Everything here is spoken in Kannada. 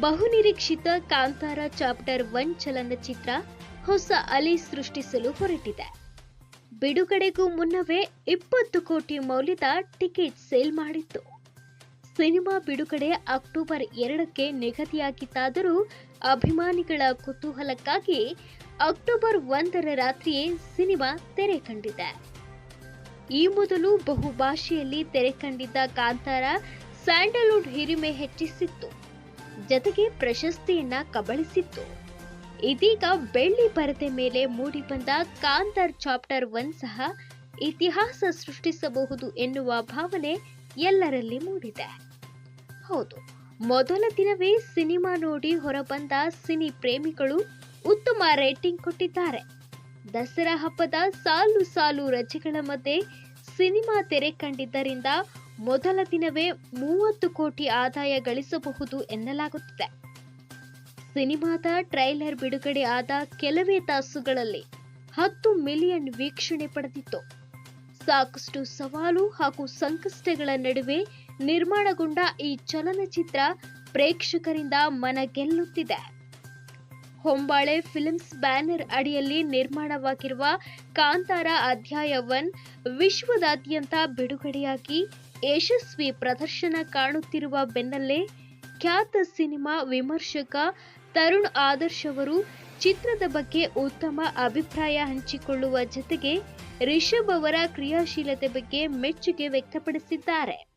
ಬಹುನಿರೀಕ್ಷಿತ ಕಾಂತಾರ ಚಾಪ್ಟರ್ ಒನ್ ಚಲನಚಿತ್ರ ಹೊಸ ಅಲಿ ಸೃಷ್ಟಿಸಲು ಹೊರಟಿದೆ. ಬಿಡುಗಡೆಗೂ ಮುನ್ನವೇ ಇಪ್ಪತ್ತು ಕೋಟಿ ಮೌಲ್ಯದ ಟಿಕೆಟ್ ಸೇಲ್ ಮಾಡಿತ್ತು. ಸಿನಿಮಾ ಬಿಡುಗಡೆ ಅಕ್ಟೋಬರ್ ಎರಡಕ್ಕೆ ನಿಗದಿಯಾಗಿತ್ತಾದರೂ ಅಭಿಮಾನಿಗಳ ಕುತೂಹಲಕ್ಕಾಗಿ ಅಕ್ಟೋಬರ್ ಒಂದರ ರಾತ್ರಿಯೇ ಸಿನಿಮಾ ತೆರೆ ಕಂಡಿದೆ. ಈ ಮೊದಲು ಬಹುಭಾಷೆಯಲ್ಲಿ ತೆರೆ ಕಂಡಿದ್ದ ಕಾಂತಾರ ಸ್ಯಾಂಡಲ್ವುಡ್ ಹಿರಿಮೆ ಹೆಚ್ಚಿಸಿತ್ತು. ಜತೆಗೆ ಪ್ರಶಸ್ತಿಯನ್ನ ಕಬಳಿಸಿತ್ತು. ಇದೀಗ ಬೆಳ್ಳಿ ಪರದೆ ಮೇಲೆ ಮೂಡಿಬಂದ ಕಾಂತರ್ ಚಾಪ್ಟರ್ ಒನ್ ಸಹ ಇತಿಹಾಸ ಸೃಷ್ಟಿಸಬಹುದು ಎನ್ನುವ ಭಾವನೆ ಎಲ್ಲರಲ್ಲಿ ಮೂಡಿದೆ. ಹೌದು, ಮೊದಲ ದಿನವೇ ಸಿನಿಮಾ ನೋಡಿ ಹೊರಬಂದ ಸಿನಿ ಪ್ರೇಮಿಗಳು ಉತ್ತಮ ರೇಟಿಂಗ್ ಕೊಟ್ಟಿದ್ದಾರೆ. ದಸರಾ ಹಬ್ಬದ ಸಾಲು ಸಾಲು ರಜೆಗಳ ಮಧ್ಯೆ ಸಿನಿಮಾ ತೆರೆ ಕಂಡಿದ್ದರಿಂದ ಮೊದಲ ದಿನವೇ ಮೂವತ್ತು ಕೋಟಿ ಆದಾಯ ಗಳಿಸಬಹುದು ಎನ್ನಲಾಗುತ್ತಿದೆ. ಸಿನಿಮಾದ ಟ್ರೈಲರ್ ಬಿಡುಗಡೆ ಆದ ಕೆಲವೇ ತಾಸುಗಳಲ್ಲಿ ಹತ್ತು ಮಿಲಿಯನ್ ವೀಕ್ಷಣೆ ಪಡೆದಿತ್ತು. ಸಾಕಷ್ಟು ಸವಾಲು ಹಾಗೂ ಸಂಕಷ್ಟಗಳ ನಡುವೆ ನಿರ್ಮಾಣಗೊಂಡ ಈ ಚಲನಚಿತ್ರ ಪ್ರೇಕ್ಷಕರಿಂದ ಮನ ಗೆಲ್ಲುತ್ತಿದೆ ಹೊಂಬಾಳೆ ಫಿಲ್ಮ್ಸ್ ಬ್ಯಾನರ್ ಅಡಿಯಲ್ಲಿ ನಿರ್ಮಾಣವಾಗಿರುವ ಕಾಂತಾರ ಅಧ್ಯಾಯ ಒನ್ ವಿಶ್ವದಾದ್ಯಂತ ಬಿಡುಗಡೆಯಾಗಿ ಯಶಸ್ವಿ ಪ್ರದರ್ಶನ ಕಾಣುತ್ತಿರುವ ಬೆನ್ನಲ್ಲೇ ಖ್ಯಾತ ಸಿನಿಮಾ ವಿಮರ್ಶಕ ತರುಣ್ ಆದರ್ಶ್ ಅವರು ಚಿತ್ರದ ಬಗ್ಗೆ ಉತ್ತಮ ಅಭಿಪ್ರಾಯ ಹಂಚಿಕೊಳ್ಳುವ ಜೊತೆಗೆ ರಿಷಬ್ ಅವರ ಕ್ರಿಯಾಶೀಲತೆ ಬಗ್ಗೆ ಮೆಚ್ಚುಗೆ ವ್ಯಕ್ತಪಡಿಸಿದ್ದಾರೆ.